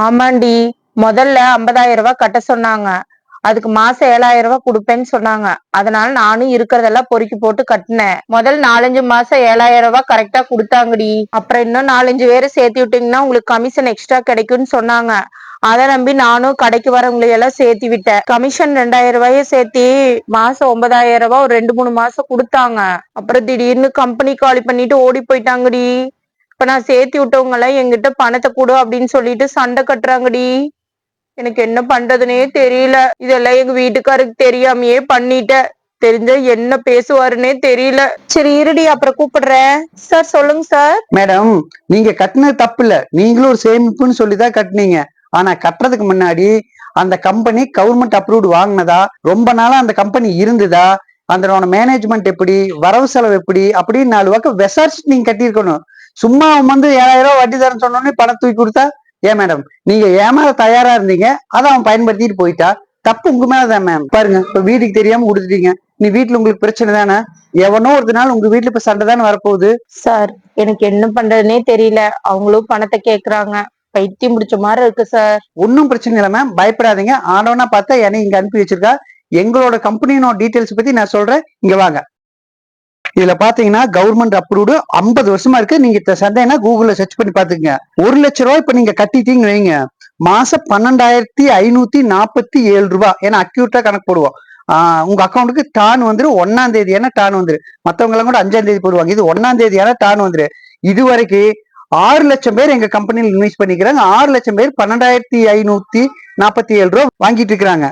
ஆமாண்டி. முதல்ல 50000 ரூபாய் கட்ட சொன்னாங்க. அதுக்கு மாசம் ஏழாயிரம் ரூபாய் கொடுப்பேன்னு சொன்னாங்க. அதனால நானும் இருக்கிறதெல்லாம் பொறுக்கி போட்டு கட்டினேன். முதல் நாலஞ்சு மாசம் ஏழாயிரம் ரூபாய் கரெக்டா கொடுத்தாங்கடி. அப்புறம் இன்னும் நாலஞ்சு பேரை சேர்த்து விட்டீங்கன்னா உங்களுக்கு கமிஷன் எக்ஸ்ட்ரா கிடைக்கும்னு சொன்னாங்க. அதை நம்பி நானும் கடைக்கு வரவங்களை எல்லாம் சேர்த்து விட்டேன். கமிஷன் ரெண்டாயிரம் ரூபாய சேர்த்தி மாசம் ஒன்பதாயிரம் ரூபாய் ஒரு ரெண்டு மூணு மாசம் கொடுத்தாங்க. அப்புறம் திடீர்னு கம்பெனி காலி பண்ணிட்டு ஓடி போயிட்டாங்கடி. இப்ப நான் சேர்த்து விட்டவங்க எல்லாம் என்கிட்ட பணத்தை கொடு அப்படின்னு சொல்லிட்டு சண்டை கட்டுறாங்கடி. எனக்கு என்ன பண்றதுனே தெரியல. இதெல்லாம் எங்க வீட்டுக்காருக்கு தெரியாமையே பண்ணிட்டேன் தெரிஞ்ச என்ன பேசுவாருன்னே தெரியல. சரி இருடி அப்புறம் கூப்பிடுறேன். சார் சொல்லுங்க சார். மேடம் நீங்க கட்டினது தப்பு இல்ல நீங்களும் ஒரு சேமிப்புன்னு சொல்லி தான் கட்டினீங்க. ஆனா கட்டுறதுக்கு முன்னாடி அந்த கம்பெனி கவர்மெண்ட் அப்ரூவ்டு வாங்கினதா? ரொம்ப நாளா அந்த கம்பெனி இருந்ததா? அதனோட மேனேஜ்மெண்ட் எப்படி? வரவு செலவு எப்படி? அப்படின்னு நாலு பக்கம் விசாரிச்சுட்டு நீங்க கட்டியிருக்கணும். சும்மா வந்து ஏழாயிரம் ரூபாய் வட்டி தரேன்னு சொன்னோடனே பணம் தூக்கி கொடுத்தா ஏன் மேடம் நீங்க ஏமாற தயாரா இருந்தீங்க. அதை அவன் பயன்படுத்திட்டு போயிட்டா. தப்பு உங்க மேலதான் மேம் பாருங்க இப்ப வீட்டுக்கு தெரியாம கொடுத்துட்டீங்க. நீ வீட்டுல உங்களுக்கு பிரச்சனை தானே? எவனோ ஒரு நாள் உங்க வீட்டுல இப்ப சண்டை தானே வரப்போகுது? சார் எனக்கு என்ன பண்றதுனே தெரியல. அவங்களும் பணத்தை கேக்குறாங்க. பைத்தியம் முடிச்ச மாதிரி இருக்கு சார் ஒன்றும் பிரச்சனை இல்லை மேம் பயப்படாதீங்க. ஆனவனா பார்த்தா என்னை இங்க அனுப்பி வச்சிருக்கா. எங்களோட கம்பெனியோட டீடைல்ஸ் பத்தி நான் சொல்றேன். இங்க வாங்க. இதுல பாத்தீங்கன்னா கவர்மெண்ட் அப்ரூவ்டு ஐம்பது வருஷமா இருக்கு. நீங்க இந்த சந்தைனா கூகுள்ல சர்ச் பண்ணி பாத்துக்கங்க. ஒரு லட்ச ரூபாய் இப்ப நீங்க கட்டிட்டீங்கன்னு வைங்க. மாசம் பன்னெண்டாயிரத்தி ஐநூத்தி நாற்பத்தி ஏழு ரூபாய் ஏன்னா அக்யூட்டா கணக்கு போடுவோம். ஆஹ் உங்க அக்கௌண்ட்டுக்கு டான் வந்துரு ஒன்னாம் தேதி ஏன்னா டான் வந்துரு மத்தவங்க எல்லாம் கூட அஞ்சாம் தேதி போடுவாங்க. இது ஒன்னாம் தேதி ஏன்னா டான் வந்துரு இது வரைக்கும் ஆறு லட்சம் பேர் எங்க கம்பெனியில் இன்வெஸ்ட் பண்ணிக்கிறாங்க. ஆறு லட்சம் பேர் பன்னெண்டாயிரத்தி ஐநூத்தி நாற்பத்தி ஏழு ரூபா வாங்கிட்டு இருக்கிறாங்க.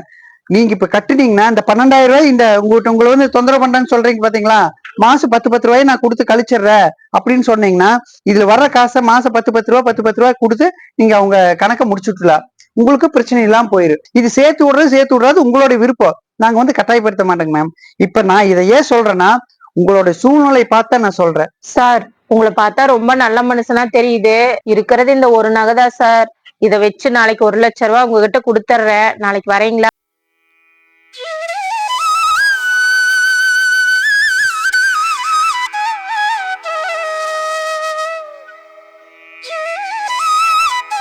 நீங்க இப்ப கட்டுனீங்கன்னா இந்த பன்னெண்டாயிரம் ரூபாய் இந்த உங்ககிட்ட உங்களை வந்து தொந்தரவு பண்றேன்னு சொல்றீங்க பாத்தீங்களா? மாசம் பத்து பத்து ரூபாய் நான் கொடுத்து கழிச்சிடுறேன் அப்படின்னு சொன்னீங்கன்னா இதுல வர்ற காசை மாசம் பத்து பத்து ரூபாய் பத்து பத்து ரூபாய் கொடுத்து நீங்க அவங்க கணக்கை முடிச்சுட்டுலாம் உங்களுக்கு பிரச்சனை இல்லாம போயிரு. இது சேர்த்து விடுறது சேர்த்து விடுறது உங்களோட விருப்பம். நாங்க வந்து கட்டாயப்படுத்த மாட்டோங்க மேம் இப்ப நான் இதை ஏன் சொல்றேன்னா உங்களோட சூழ்நிலை பார்த்தா நான் சொல்றேன். சார் உங்களை பார்த்தா ரொம்ப நல்ல மனுஷனா தெரியுது. இருக்கிறது இந்த ஒரு நகைதான் சார். இதை வச்சு நாளைக்கு ஒரு லட்ச ரூபாய் உங்ககிட்ட கொடுத்துட்றேன். நாளைக்கு வரீங்களா?